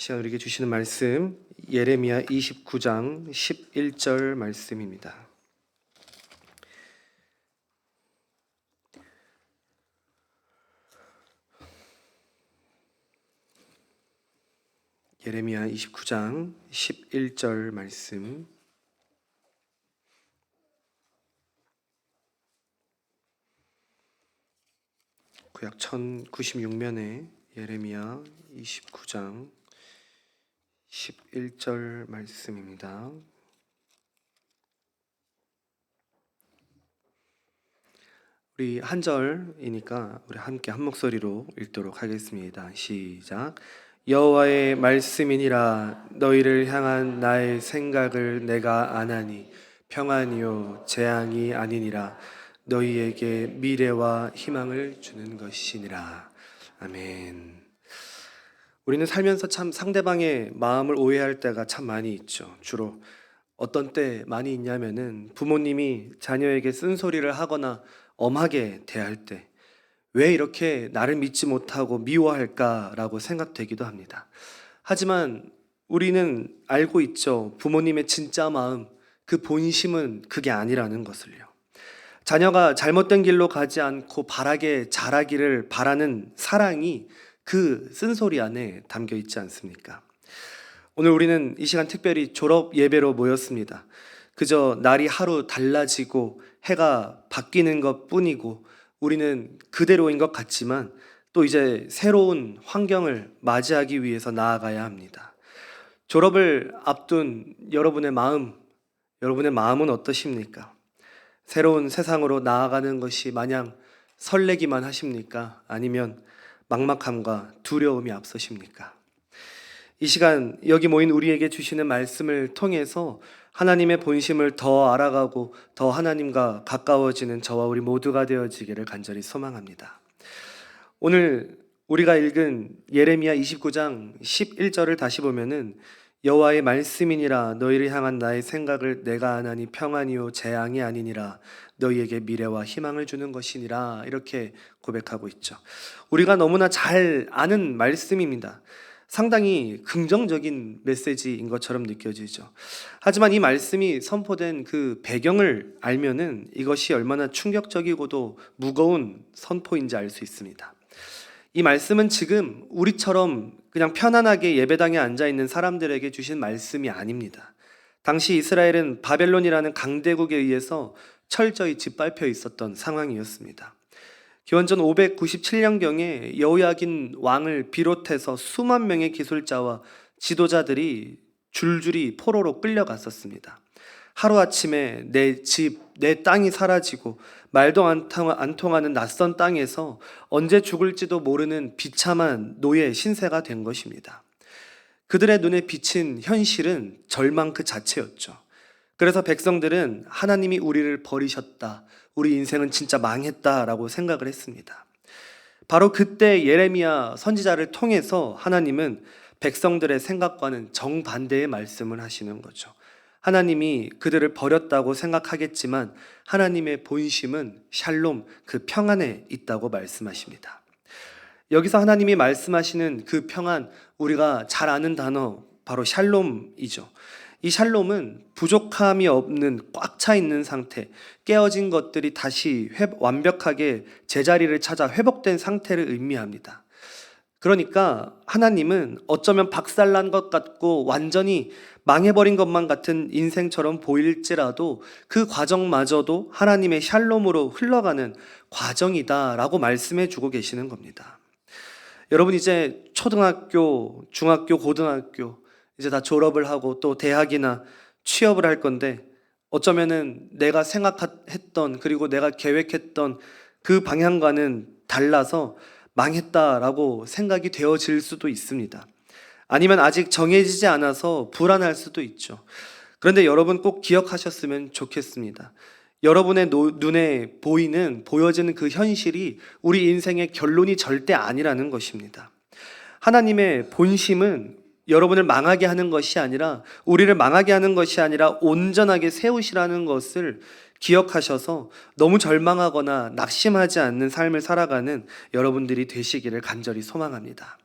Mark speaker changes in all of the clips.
Speaker 1: 시간 우리에게 주시는 말씀 예레미야 29장 11절 말씀입니다. 예레미야 29장 11절 말씀 구약 1096면에 예레미야 29장 11절 말씀입니다. 우리 한 절이니까 우리 함께 한 목소리로 읽도록 하겠습니다. 시작. 여호와의 말씀이니라 너희를 향한 나의 생각을 내가 아나니 평안이요 재앙이 아니니라 너희에게 미래와 희망을 주는 것이니라. 아멘. 우리는 살면서 참 상대방의 마음을 오해할 때가 참 많이 있죠. 주로 어떤 때 많이 있냐면은 부모님이 자녀에게 쓴소리를 하거나 엄하게 대할 때 왜 이렇게 나를 믿지 못하고 미워할까라고 생각되기도 합니다. 하지만 우리는 알고 있죠. 부모님의 진짜 마음, 그 본심은 그게 아니라는 것을요. 자녀가 잘못된 길로 가지 않고 바라게 자라기를 바라는 사랑이 그 쓴소리 안에 담겨 있지 않습니까? 오늘 우리는 이 시간 특별히 졸업 예배로 모였습니다. 그저 날이 하루 달라지고 해가 바뀌는 것 뿐이고 우리는 그대로인 것 같지만 또 이제 새로운 환경을 맞이하기 위해서 나아가야 합니다. 졸업을 앞둔 여러분의 마음, 여러분의 마음은 어떠십니까? 새로운 세상으로 나아가는 것이 마냥 설레기만 하십니까? 아니면 막막함과 두려움이 앞서십니까? 이 시간 여기 모인 우리에게 주시는 말씀을 통해서 하나님의 본심을 더 알아가고 더 하나님과 가까워지는 저와 우리 모두가 되어지기를 간절히 소망합니다. 오늘 우리가 읽은 예레미야 29장 11절을 다시 보면은 여호와의 말씀이니라 너희를 향한 나의 생각을 내가 아나니 평안이요 재앙이 아니니라 너희에게 미래와 희망을 주는 것이니라 이렇게 고백하고 있죠. 우리가 너무나 잘 아는 말씀입니다. 상당히 긍정적인 메시지인 것처럼 느껴지죠. 하지만 이 말씀이 선포된 그 배경을 알면은 이것이 얼마나 충격적이고도 무거운 선포인지 알 수 있습니다. 이 말씀은 지금 우리처럼 그냥 편안하게 예배당에 앉아 있는 사람들에게 주신 말씀이 아닙니다. 당시 이스라엘은 바벨론이라는 강대국에 의해서 철저히 짓밟혀 있었던 상황이었습니다. 기원전 597년경에 여호야긴 왕을 비롯해서 수만 명의 기술자와 지도자들이 줄줄이 포로로 끌려갔었습니다. 하루아침에 내 집, 내 땅이 사라지고 말도 안, 통, 안 통하는 낯선 땅에서 언제 죽을지도 모르는 비참한 노예 신세가 된 것입니다. 그들의 눈에 비친 현실은 절망 그 자체였죠. 그래서 백성들은 하나님이 우리를 버리셨다. 우리 인생은 진짜 망했다라고 생각을 했습니다. 바로 그때 예레미야 선지자를 통해서 하나님은 백성들의 생각과는 정반대의 말씀을 하시는 거죠. 하나님이 그들을 버렸다고 생각하겠지만 하나님의 본심은 샬롬 그 평안에 있다고 말씀하십니다. 여기서 하나님이 말씀하시는 그 평안 우리가 잘 아는 단어 바로 샬롬이죠. 이 샬롬은 부족함이 없는 꽉 차 있는 상태, 깨어진 것들이 다시 회, 완벽하게 제자리를 찾아 회복된 상태를 의미합니다. 그러니까 하나님은 어쩌면 박살난 것 같고 완전히 망해버린 것만 같은 인생처럼 보일지라도 그 과정마저도 하나님의 샬롬으로 흘러가는 과정이다라고 말씀해 주고 계시는 겁니다. 여러분 이제 초등학교, 중학교, 고등학교 이제 다 졸업을 하고 또 대학이나 취업을 할 건데 어쩌면은 내가 생각했던 그리고 내가 계획했던 그 방향과는 달라서 망했다라고 생각이 되어질 수도 있습니다. 아니면 아직 정해지지 않아서 불안할 수도 있죠. 그런데 여러분 꼭 기억하셨으면 좋겠습니다. 여러분의 노, 눈에 보이는, 보여지는 그 현실이 우리 인생의 결론이 절대 아니라는 것입니다. 하나님의 본심은 여러분을 망하게 하는 것이 아니라, 우리를 망하게 하는 것이 아니라 온전하게 세우시라는 것을 기억하셔서 너무 절망하거나 낙심하지 않는 삶을 살아가는 여러분들이 되시기를 간절히 소망합니다.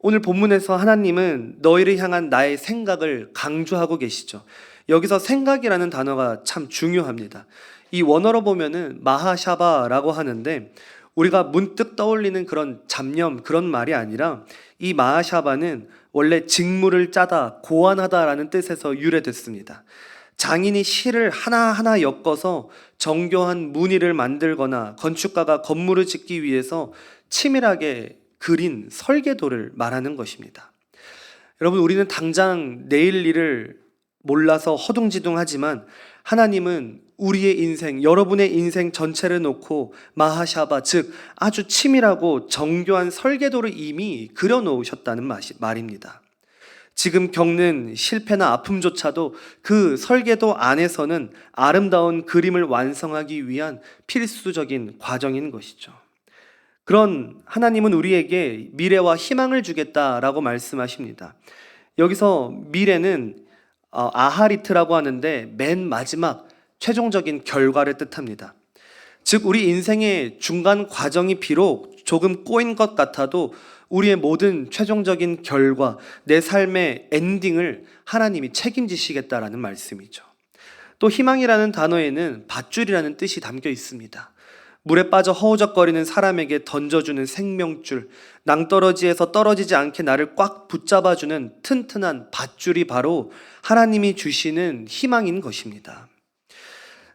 Speaker 1: 오늘 본문에서 하나님은 너희를 향한 나의 생각을 강조하고 계시죠. 여기서 생각이라는 단어가 참 중요합니다. 이 원어로 보면은 마하샤바라고 하는데 우리가 문득 떠올리는 그런 잡념 그런 말이 아니라 이 마하샤바는 원래 직무를 짜다 고안하다라는 뜻에서 유래됐습니다. 장인이 실을 하나하나 엮어서 정교한 무늬를 만들거나 건축가가 건물을 짓기 위해서 치밀하게 그린 설계도를 말하는 것입니다. 여러분, 우리는 당장 내일 일을 몰라서 허둥지둥하지만 하나님은 우리의 인생, 여러분의 인생 전체를 놓고 마하샤바, 즉 아주 치밀하고 정교한 설계도를 이미 그려놓으셨다는 말입니다. 지금 겪는 실패나 아픔조차도 그 설계도 안에서는 아름다운 그림을 완성하기 위한 필수적인 과정인 것이죠. 그런 하나님은 우리에게 미래와 희망을 주겠다라고 말씀하십니다. 여기서 미래는 어, 아하리트라고 하는데 맨 마지막 최종적인 결과를 뜻합니다. 즉 우리 인생의 중간 과정이 비록 조금 꼬인 것 같아도 우리의 모든 최종적인 결과, 내 삶의 엔딩을 하나님이 책임지시겠다라는 말씀이죠. 또 희망이라는 단어에는 밧줄이라는 뜻이 담겨 있습니다. 물에 빠져 허우적거리는 사람에게 던져주는 생명줄, 낭떠러지에서 떨어지지 않게 나를 꽉 붙잡아주는 튼튼한 밧줄이 바로 하나님이 주시는 희망인 것입니다.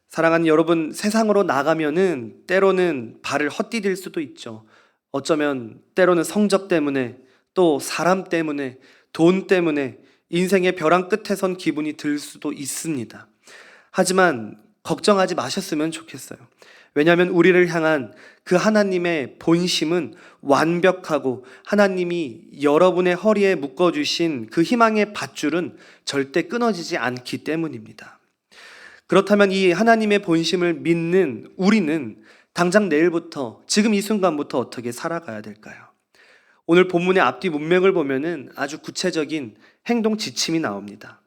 Speaker 1: 사랑하는 여러분, 세상으로 나가면은 때로는 발을 헛디딜 수도 있죠. 어쩌면 때로는 성적 때문에 또 사람 때문에 돈 때문에 인생의 벼랑 끝에 선 기분이 들 수도 있습니다. 하지만 걱정하지 마셨으면 좋겠어요. 왜냐하면 우리를 향한 그 하나님의 본심은 완벽하고 하나님이 여러분의 허리에 묶어주신 그 희망의 밧줄은 절대 끊어지지 않기 때문입니다. 그렇다면 이 하나님의 본심을 믿는 우리는 당장 내일부터 지금 이 순간부터 어떻게 살아가야 될까요? 오늘 본문의 앞뒤 문맥을 보면은 아주 구체적인 행동 지침이 나옵니다.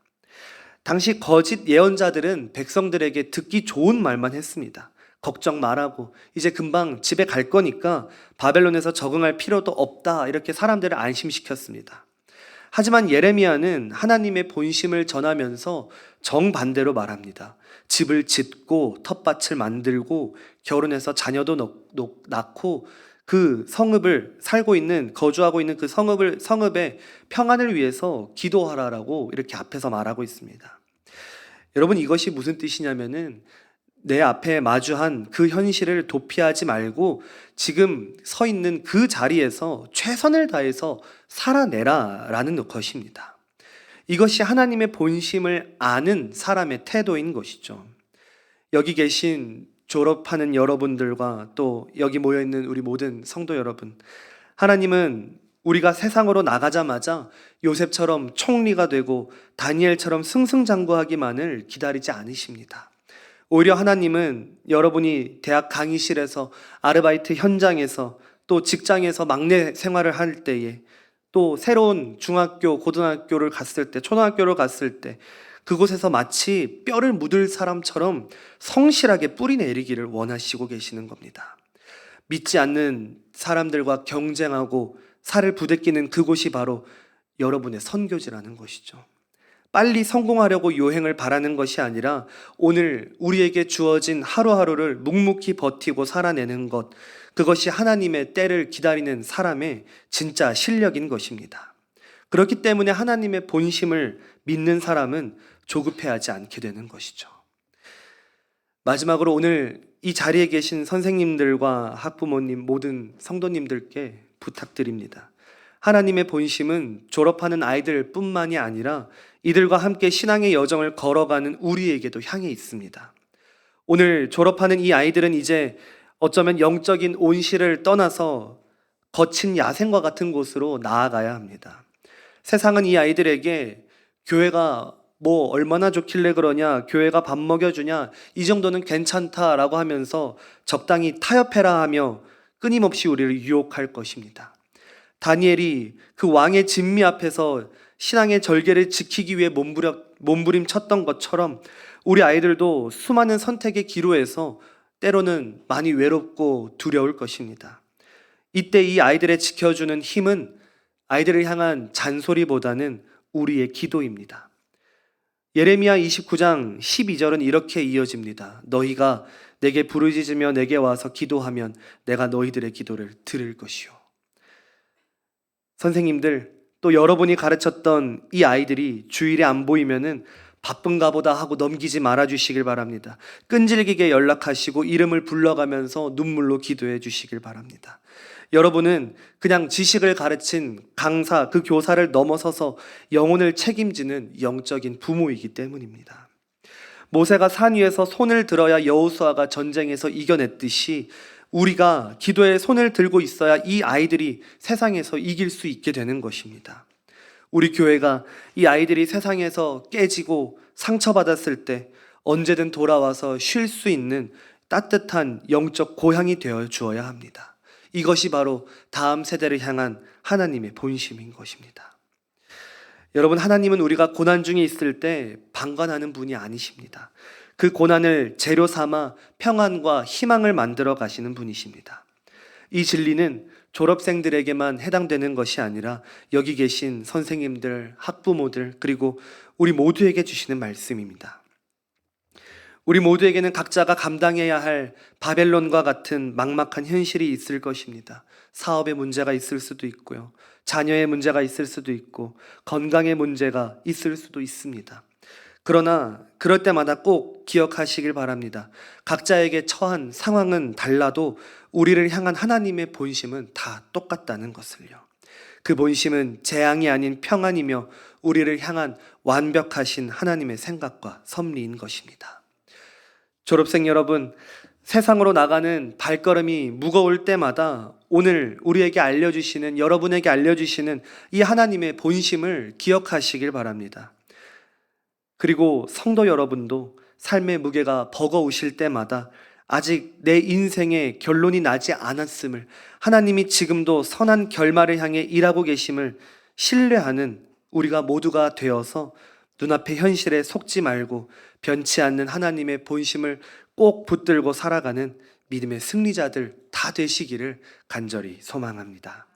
Speaker 1: 당시 거짓 예언자들은 백성들에게 듣기 좋은 말만 했습니다. 걱정 말라고 이제 금방 집에 갈 거니까 바벨론에서 적응할 필요도 없다 이렇게 사람들을 안심시켰습니다. 하지만 예레미야는 하나님의 본심을 전하면서 정반대로 말합니다. 집을 짓고 텃밭을 만들고 결혼해서 자녀도 낳고 그 성읍을 살고 있는 거주하고 있는 그 성읍을 성읍의 평안을 위해서 기도하라라고 이렇게 앞에서 말하고 있습니다. 여러분 이것이 무슨 뜻이냐면은 내 앞에 마주한 그 현실을 도피하지 말고 지금 서 있는 그 자리에서 최선을 다해서 살아내라라는 것입니다. 이것이 하나님의 본심을 아는 사람의 태도인 것이죠. 여기 계신 졸업하는 여러분들과 또 여기 모여 있는 우리 모든 성도 여러분, 하나님은 우리가 세상으로 나가자마자 요셉처럼 총리가 되고 다니엘처럼 승승장구하기만을 기다리지 않으십니다. 오히려 하나님은 여러분이 대학 강의실에서 아르바이트 현장에서 또 직장에서 막내 생활을 할 때에 또 새로운 중학교, 고등학교를 갔을 때, 초등학교를 갔을 때 그곳에서 마치 뼈를 묻을 사람처럼 성실하게 뿌리 내리기를 원하시고 계시는 겁니다. 믿지 않는 사람들과 경쟁하고 살을 부대끼는 그곳이 바로 여러분의 선교지라는 것이죠. 빨리 성공하려고 요행을 바라는 것이 아니라 오늘 우리에게 주어진 하루하루를 묵묵히 버티고 살아내는 것, 그것이 하나님의 때를 기다리는 사람의 진짜 실력인 것입니다. 그렇기 때문에 하나님의 본심을 믿는 사람은 조급해하지 않게 되는 것이죠. 마지막으로 오늘 이 자리에 계신 선생님들과 학부모님 모든 성도님들께 부탁드립니다. 하나님의 본심은 졸업하는 아이들 뿐만이 아니라 이들과 함께 신앙의 여정을 걸어가는 우리에게도 향해 있습니다. 오늘 졸업하는 이 아이들은 이제 어쩌면 영적인 온실을 떠나서 거친 야생과 같은 곳으로 나아가야 합니다. 세상은 이 아이들에게 교회가 뭐 얼마나 좋길래 그러냐, 교회가 밥 먹여주냐, 이 정도는 괜찮다라고 하면서 적당히 타협해라 하며 끊임없이 우리를 유혹할 것입니다. 다니엘이 그 왕의 진미 앞에서 신앙의 절개를 지키기 위해 몸부려, 몸부림쳤던 것처럼 우리 아이들도 수많은 선택의 기로에서 때로는 많이 외롭고 두려울 것입니다. 이때 이 아이들의 지켜주는 힘은 아이들을 향한 잔소리보다는 우리의 기도입니다. 예레미야 29장 12절은 이렇게 이어집니다. 너희가 내게 부르짖으며 내게 와서 기도하면 내가 너희들의 기도를 들을 것이요. 선생님들 또 여러분이 가르쳤던 이 아이들이 주일에 안 보이면은 바쁜가 보다 하고 넘기지 말아 주시길 바랍니다. 끈질기게 연락하시고 이름을 불러가면서 눈물로 기도해 주시길 바랍니다. 여러분은 그냥 지식을 가르친 강사, 그 교사를 넘어서서 영혼을 책임지는 영적인 부모이기 때문입니다. 모세가 산 위에서 손을 들어야 여호수아가 전쟁에서 이겨냈듯이 우리가 기도에 손을 들고 있어야 이 아이들이 세상에서 이길 수 있게 되는 것입니다. 우리 교회가 이 아이들이 세상에서 깨지고 상처받았을 때 언제든 돌아와서 쉴 수 있는 따뜻한 영적 고향이 되어 주어야 합니다. 이것이 바로 다음 세대를 향한 하나님의 본심인 것입니다. 여러분, 하나님은 우리가 고난 중에 있을 때 방관하는 분이 아니십니다. 그 고난을 재료 삼아 평안과 희망을 만들어 가시는 분이십니다. 이 진리는 졸업생들에게만 해당되는 것이 아니라 여기 계신 선생님들, 학부모들, 그리고 우리 모두에게 주시는 말씀입니다. 우리 모두에게는 각자가 감당해야 할 바벨론과 같은 막막한 현실이 있을 것입니다. 사업의 문제가 있을 수도 있고요. 자녀의 문제가 있을 수도 있고, 건강의 문제가 있을 수도 있습니다. 그러나 그럴 때마다 꼭 기억하시길 바랍니다. 각자에게 처한 상황은 달라도 우리를 향한 하나님의 본심은 다 똑같다는 것을요. 그 본심은 재앙이 아닌 평안이며 우리를 향한 완벽하신 하나님의 생각과 섭리인 것입니다. 졸업생 여러분, 세상으로 나가는 발걸음이 무거울 때마다 오늘 우리에게 알려주시는, 여러분에게 알려주시는 이 하나님의 본심을 기억하시길 바랍니다. 그리고 성도 여러분도 삶의 무게가 버거우실 때마다 아직 내 인생의 결론이 나지 않았음을 하나님이 지금도 선한 결말을 향해 일하고 계심을 신뢰하는 우리가 모두가 되어서 눈앞의 현실에 속지 말고 변치 않는 하나님의 본심을 꼭 붙들고 살아가는 믿음의 승리자들 다 되시기를 간절히 소망합니다.